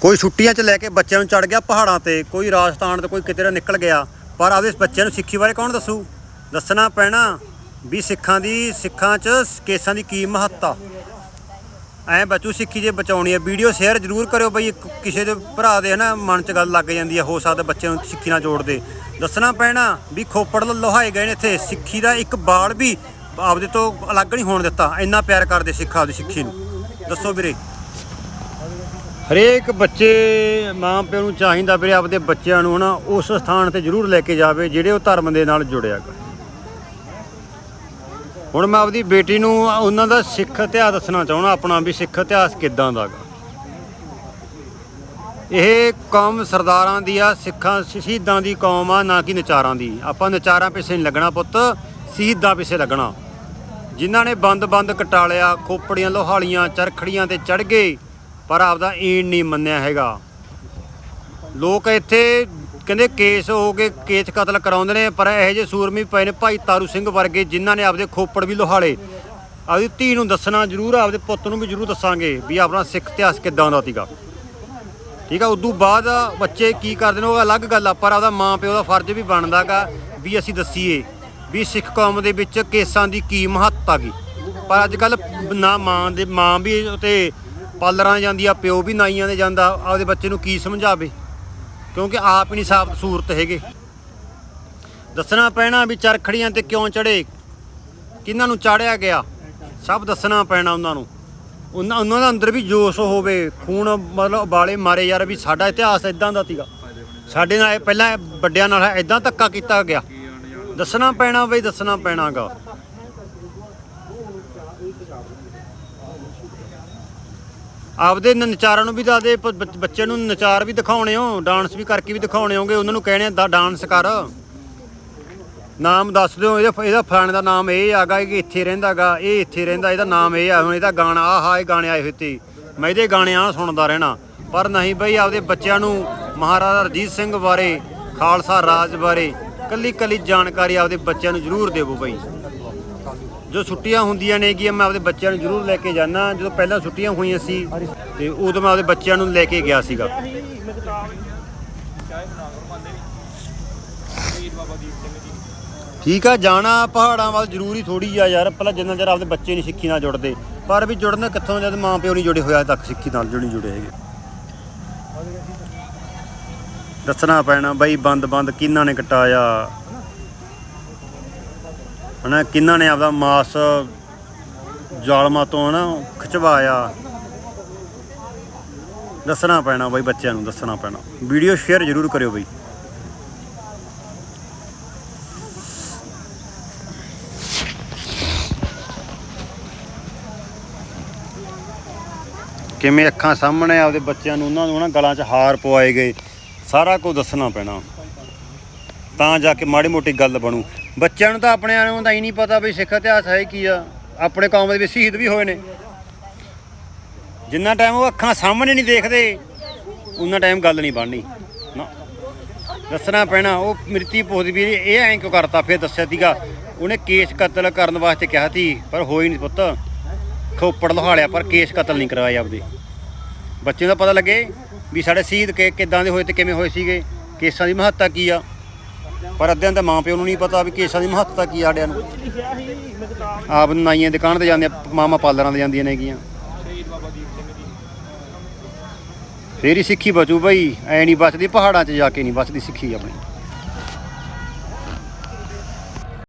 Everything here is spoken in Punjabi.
ਕੋਈ ਛੁੱਟੀਆਂ 'ਚ ਲੈ ਕੇ ਬੱਚਿਆਂ ਨੂੰ ਚੜ ਗਿਆ ਪਹਾੜਾਂ ਤੇ, ਕੋਈ ਰਾਜਸਥਾਨ ਤੇ ਕੋਈ ਕਿਤੇ ਦਾ ਨਿਕਲ ਗਿਆ, ਪਰ ਆਪਦੇ ਬੱਚਿਆਂ ਨੂੰ ਸਿੱਖੀ ਬਾਰੇ ਕੌਣ ਦੱਸੂ? ਦੱਸਣਾ ਪੈਣਾ ਵੀ ਸਿੱਖਾਂ ਦੀ, ਸਿੱਖਾਂ 'ਚ ਕੇਸਾਂ ਦੀ ਕੀ ਮਹੱਤਤਾ। ਐ ਬੱਚੂ ਸਿੱਖੀ ਜੇ ਬਚਾਉਣੀ ਹੈ ਵੀਡੀਓ ਸ਼ੇਅਰ ਜ਼ਰੂਰ ਕਰਿਓ ਬਈ ਕਿਸੇ ਦੇ ਭਰਾ ਦੇ ਹਨਾ ਮਨ 'ਚ ਗੱਲ ਲੱਗ ਜਾਂਦੀ ਹੈ ਹੋ ਸਕਦਾ ਬੱਚਿਆਂ ਨੂੰ ਸਿੱਖੀ ਨਾਲ ਜੋੜ ਦੇ ਦੱਸਣਾ ਪੈਣਾ ਵੀ ਖੋਪੜ ਲੋਹਾਏ ਗਏ ਨੇ ਇੱਥੇ, ਸਿੱਖੀ ਦਾ ਇੱਕ ਬਾਲ ਵੀ ਆਪਦੇ ਤੋਂ ਅਲੱਗ ਨਹੀਂ ਹੋਣ ਦਿੱਤਾ, ਇੰਨਾ ਪਿਆਰ ਕਰਦੇ ਸਿੱਖ ਆਪਦੀ ਸਿੱਖੀ ਨੂੰ। ਦੱਸੋ ਵੀਰੇ। ਹਰੇਕ ਬੱਚੇ ਮਾਂ ਪਿਓ ਨੂੰ ਚਾਹੀਦਾ ਵੀਰੇ ਆਪਦੇ ਬੱਚਿਆਂ ਨੂੰ ਹਨਾ, ਉਸ ਸਥਾਨ ਤੇ ਜ਼ਰੂਰ ਲੈ ਕੇ ਜਾਵੇ ਜਿਹੜੇ ਉਹ ਧਰਮ ਦੇ ਨਾਲ ਜੁੜਿਆ ਗਾ। ਹੁਣ ਮੈਂ ਆਪਦੀ ਬੇਟੀ ਨੂੰ ਉਹਨਾਂ ਦਾ ਸਿੱਖ ਇਤਿਹਾਸ ਦੱਸਣਾ ਚਾਹਣਾ ਆਪਣਾ ਵੀ ਸਿੱਖ ਇਤਿਹਾਸ ਕਿੱਦਾਂ ਦਾ ਗਾ। ਇਹ ਕੌਮ ਸਰਦਾਰਾਂ ਦੀ ਆ, ਸਿੱਖਾਂ, ਸ਼ਹੀਦਾਂ ਦੀ ਕੌਮ ਆ, ਨਾ ਕਿ ਨਚਾਰਾਂ ਦੀ। ਆਪਾਂ ਨਚਾਰਾਂ ਪਿੱਛੇ ਨਹੀਂ ਲੱਗਣਾ ਪੁੱਤ, ਸ਼ਹੀਦਾਂ ਪਿੱਛੇ ਲੱਗਣਾ। ਜਿਨ੍ਹਾਂ ਨੇ ਬੰਦ-ਬੰਦ ਕਟਾਲਿਆ, ਖੋਪੜੀਆਂ, ਲੋਹਾਲੀਆਂ, ਚਰਖੜੀਆਂ ਤੇ ਚੜ ਗਏ ਪਰ ਆਪਦਾ ਈਣ ਨਹੀਂ ਮੰਨਿਆ ਹੈਗਾ। ਲੋਕ ਇੱਥੇ ਕਹਿੰਦੇ ਕੇਸ ਹੋ ਗਏ ਕੇਸ ਕਤਲ ਕਰਾਉਂਦੇ ਨੇ, ਪਰ ਇਹੋ ਜਿਹੇ ਸੂਰਮੀ ਪਏ ਨੇ ਭਾਈ ਤਾਰੂ ਸਿੰਘ ਵਰਗੇ, ਜਿਨ੍ਹਾਂ ਨੇ ਆਪਦੇ ਖੋਪੜ ਵੀ ਲੋਹਾਲੇ। ਆਪਦੀ ਧੀ ਨੂੰ ਦੱਸਣਾ ਜ਼ਰੂਰ, ਆਪਦੇ ਪੁੱਤ ਨੂੰ ਵੀ ਜ਼ਰੂਰ ਦੱਸਾਂਗੇ ਵੀ ਆਪਣਾ ਸਿੱਖ ਇਤਿਹਾਸ ਕਿੱਦਾਂ ਦਾ ਸੀਗਾ। ਠੀਕ ਆ, ਉਦੋਂ ਬਾਅਦ ਬੱਚੇ ਕੀ ਕਰਦੇ ਨੇ, ਉਹ ਅਲੱਗ ਗੱਲ ਆ, ਪਰ ਆਪਦਾ ਮਾਂ ਪਿਓ ਦਾ ਫਰਜ਼ ਵੀ ਬਣਦਾਗਾ ਵੀ ਅਸੀਂ ਦੱਸੀਏ ਵੀ ਸਿੱਖ ਕੌਮ ਦੇ ਵਿੱਚ ਕੇਸਾਂ ਦੀ ਕੀ ਮਹੱਤਤਾ ਗਈ ਪਰ ਅੱਜ ਕੱਲ ਨਾ ਮਾਂ ਦੇ, ਮਾਂ ਵੀ ਤੇ ਪਾਲਰਾਂ ਜਾਂਦੀ ਆ, ਪਿਓ ਵੀ ਨਾਈਆਂ ਦੇ ਜਾਂਦਾ, ਆਪਦੇ ਬੱਚੇ ਨੂੰ ਕੀ ਸਮਝਾਵੇ? ਕਿਉਂਕਿ ਆਪ ਹੀ ਨਹੀਂ ਸਾਫ਼ ਸੂਰਤ ਹੈਗੇ। ਦੱਸਣਾ ਪੈਣਾ ਵੀ ਚਰਖੜੀਆਂ ਤੇ ਕਿਉਂ ਚੜੇ? ਕਿਹਨਾਂ ਨੂੰ ਚਾੜਿਆ ਗਿਆ? ਸਭ ਦੱਸਣਾ ਪੈਣਾ ਉਹਨਾਂ ਨੂੰ। ਉਹਨਾਂ ਉਹਨਾਂ ਦੇ ਅੰਦਰ ਵੀ ਜੋਸ਼ ਹੋਵੇ, ਖੂਨ ਮਤਲਬ ਉਬਾਲੇ ਮਾਰੇ ਯਾਰ ਵੀ ਸਾਡਾ ਇਤਿਹਾਸ ਇਦਾਂ ਦਾ ਸੀਗਾ। ਸਾਡੇ ਨਾਲ ਪਹਿਲਾਂ ਵੱਡਿਆਂ ਨਾਲ ਇਦਾਂ ਧੱਕਾ ਕੀਤਾ ਗਿਆ। ਦੱਸਣਾ ਪੈਣਾ ਬਈ, ਦੱਸਣਾ ਪੈਣਾਗਾ। ਆਪਦੇ ਨਚਾਰਾਂ ਨੂੰ ਵੀ ਦੱਸਦੇ ਪ- ਬੱਚੇ ਨੂੰ ਨਚਾਰ ਵੀ ਦਿਖਾਉਣੇ ਹੋ ਡਾਂਸ ਵੀ ਕਰਕੇ ਵੀ ਦਿਖਾਉਣੇ ਹੋਗੇ, ਉਹਨਾਂ ਨੂੰ ਕਹਿਣੇ ਦਾ ਡਾਂਸ ਕਰ। ਨਾਮ ਦੱਸ ਦਿਓ, ਇਹਦਾ ਇਹਦਾ ਫਲਾਣੇ ਦਾ ਨਾਮ ਇਹ ਆਗਾ, ਇਹ ਇੱਥੇ ਰਹਿੰਦਾਗਾ ਇਹ ਇੱਥੇ ਰਹਿੰਦਾ, ਇਹਦਾ ਨਾਮ ਇਹ ਆ, ਹੁਣ ਇਹਦਾ ਗਾਣਾ, ਆਹਾ, ਇਹ ਗਾਣੇ ਆਏ ਹੋਏ ਤੇ। ਮੈਂ ਇਹਦੇ ਗਾਣੇ ਆ ਸੁਣਦਾ ਰਹਿਣਾ। ਪਰ ਨਹੀਂ ਬਈ, ਆਪਦੇ ਬੱਚਿਆਂ ਨੂੰ ਮਹਾਰਾਜਾ ਰਣਜੀਤ ਸਿੰਘ ਬਾਰੇ, ਖਾਲਸਾ ਰਾਜ ਬਾਰੇ ਕੱਲੀ ਕੱਲੀ ਜਾਣਕਾਰੀ ਆਪਦੇ ਬੱਚਿਆਂ ਨੂੰ ਜ਼ਰੂਰ ਦੇਵੋ ਬਈ। ਜੋ ਛੁੱਟੀਆਂ ਹੁੰਦੀਆਂ ਨੇ ਕਿ ਮੈਂ ਆਪਦੇ ਬੱਚਿਆਂ ਨੂੰ ਜ਼ਰੂਰ ਲੈ ਕੇ ਜਾਣਾ ਜਦੋਂ ਪਹਿਲਾਂ ਛੁੱਟੀਆਂ ਹੋਈਆਂ ਸੀ, ਤੇ ਉਦੋਂ ਮੈਂ ਆਪਦੇ ਬੱਚਿਆਂ ਨੂੰ ਲੈ ਕੇ ਗਿਆ ਸੀਗਾ। ਠੀਕ ਆ, ਜਾਣਾ ਪਹਾੜਾਂ ਵੱਲ ਜ਼ਰੂਰੀ ਥੋੜੀ ਆ ਯਾਰ। ਪਹਿਲਾਂ ਜਿੰਨਾ ਚਿਰ ਆਪਦੇ ਬੱਚੇ ਨਹੀਂ ਸਿੱਖੀ ਨਾਲ ਜੁੜਦੇ। ਪਰ ਵੀ ਜੁੜਨਾ ਕਿੱਥੋਂ ਜਦ ਮਾਂ ਪਿਓ ਨਹੀਂ ਜੁੜੇ ਹੋਇਆ ਤੱਕ ਸਿੱਖੀ ਨਾਲ ਜੁੜੀ ਜੁੜੇ ਹੈਗੇ। ਦੱਸਣਾ ਪੈਣਾ ਬਈ ਬੰਦ ਬੰਦ ਕਿਹਨਾਂ ਨੇ ਕਟਾਇਆ? ਹਨਾ ਕਿਹਨਾਂ ਨੇ ਆਪਦਾ ਮਾਸ ਜ਼ਾਲਮਾਂ ਤੋਂ ਹਨਾ, ਖਿਚਵਾਇਆ। ਦੱਸਣਾ ਪੈਣਾ ਬਈ, ਬੱਚਿਆਂ ਨੂੰ ਦੱਸਣਾ ਪੈਣਾ। ਵੀਡੀਓ ਸ਼ੇਅਰ ਜ਼ਰੂਰ ਕਰਿਓ ਬਾਈ। ਕਿਵੇਂ ਅੱਖਾਂ ਸਾਹਮਣੇ ਆਪਦੇ ਬੱਚਿਆਂ ਨੂੰ, ਉਹਨਾਂ ਨੂੰ ਉਹਨਾਂ ਗਲਾਂ 'ਚ ਹਾਰ ਪਵਾਏ ਗਏ। ਸਾਰਾ ਕੁਝ ਦੱਸਣਾ ਪੈਣਾ। ਤਾਂ ਜਾ ਕੇ ਮਾੜੀ ਮੋਟੀ ਗੱਲ ਬਣੂ। ਬੱਚਿਆਂ ਨੂੰ ਤਾਂ ਆਪਣੇ ਨੂੰ ਤਾਂ ਹੀ ਨਹੀਂ ਪਤਾ ਵੀ ਸਿੱਖ ਇਤਿਹਾਸ ਹੈ ਕੀ ਆ। ਆਪਣੇ ਕੌਮ ਦੇ ਵਿੱਚ ਸ਼ਹੀਦ ਵੀ ਹੋਏ ਨੇ। ਜਿੰਨਾ ਟਾਈਮ ਉਹ ਅੱਖਾਂ ਸਾਹਮਣੇ ਨਹੀਂ ਦੇਖਦੇ ਉਹਨਾਂ ਟਾਈਮ ਗੱਲ ਨਹੀਂ ਬਣਨੀ। ਦੱਸਣਾ ਪੈਣਾ, ਉਹ ਮ੍ਰਿਤੀ ਪੁੱਛਦੀ ਵੀ ਇਹ ਐਂ ਕਿਉਂ ਕਰਤਾ? ਫਿਰ ਦੱਸਿਆ ਸੀਗਾ, ਉਹਨੇ ਕੇਸ ਕਤਲ ਕਰਨ ਵਾਸਤੇ ਕਿਹਾ ਸੀ, ਪਰ ਹੋਈ ਨਹੀਂ ਪੁੱਤ। ਖੋਪੜ ਲਹਾੜਿਆ ਪਰ ਕੇਸ ਕਤਲ ਨਹੀਂ ਕਰਵਾਇਆ ਆਪਦੇ। ਬੱਚੇ ਦਾ ਪਤਾ ਲੱਗੇ ਵੀ ਸਾਡੇ ਸ਼ਹੀਦ ਕਿ, ਕਿੱਦਾਂ ਦੇ ਹੋਏ ਤੇ ਕਿਵੇਂ ਹੋਏ ਸੀਗੇ। ਕੇਸਾਂ ਦੀ ਮਹੱਤਤਾ ਕੀ ਆ? ਪਰ ਅੱਧਿਆਂ ਤਾਂ ਮਾਂ ਪਿਓ ਨੂੰ ਨਹੀਂ ਪਤਾ ਵੀ ਕੇਸਾਂ ਦੀ ਮਹੱਤਤਾ ਕੀ ਆੜਿਆਂ ਨੂੰ। ਆਪ ਨਾਈਆਂ ਦੀ ਦੁਕਾਨ ਤੇ ਜਾਂਦੇ ਆ, ਮਾਮਾ ਪਾਲਰਾਂ ਤੇ ਜਾਂਦੀਆਂ ਨੇਗੀਆਂ। ਫੇਰ ਹੀ ਸਿੱਖੀ ਬਚੂ ਬਈ ਐ ਨਹੀਂ ਬਚਦੀ ਪਹਾੜਾਂ 'ਚ ਜਾ ਕੇ ਨਹੀਂ ਬਚਦੀ ਸਿੱਖੀ ਆਪਣੀ।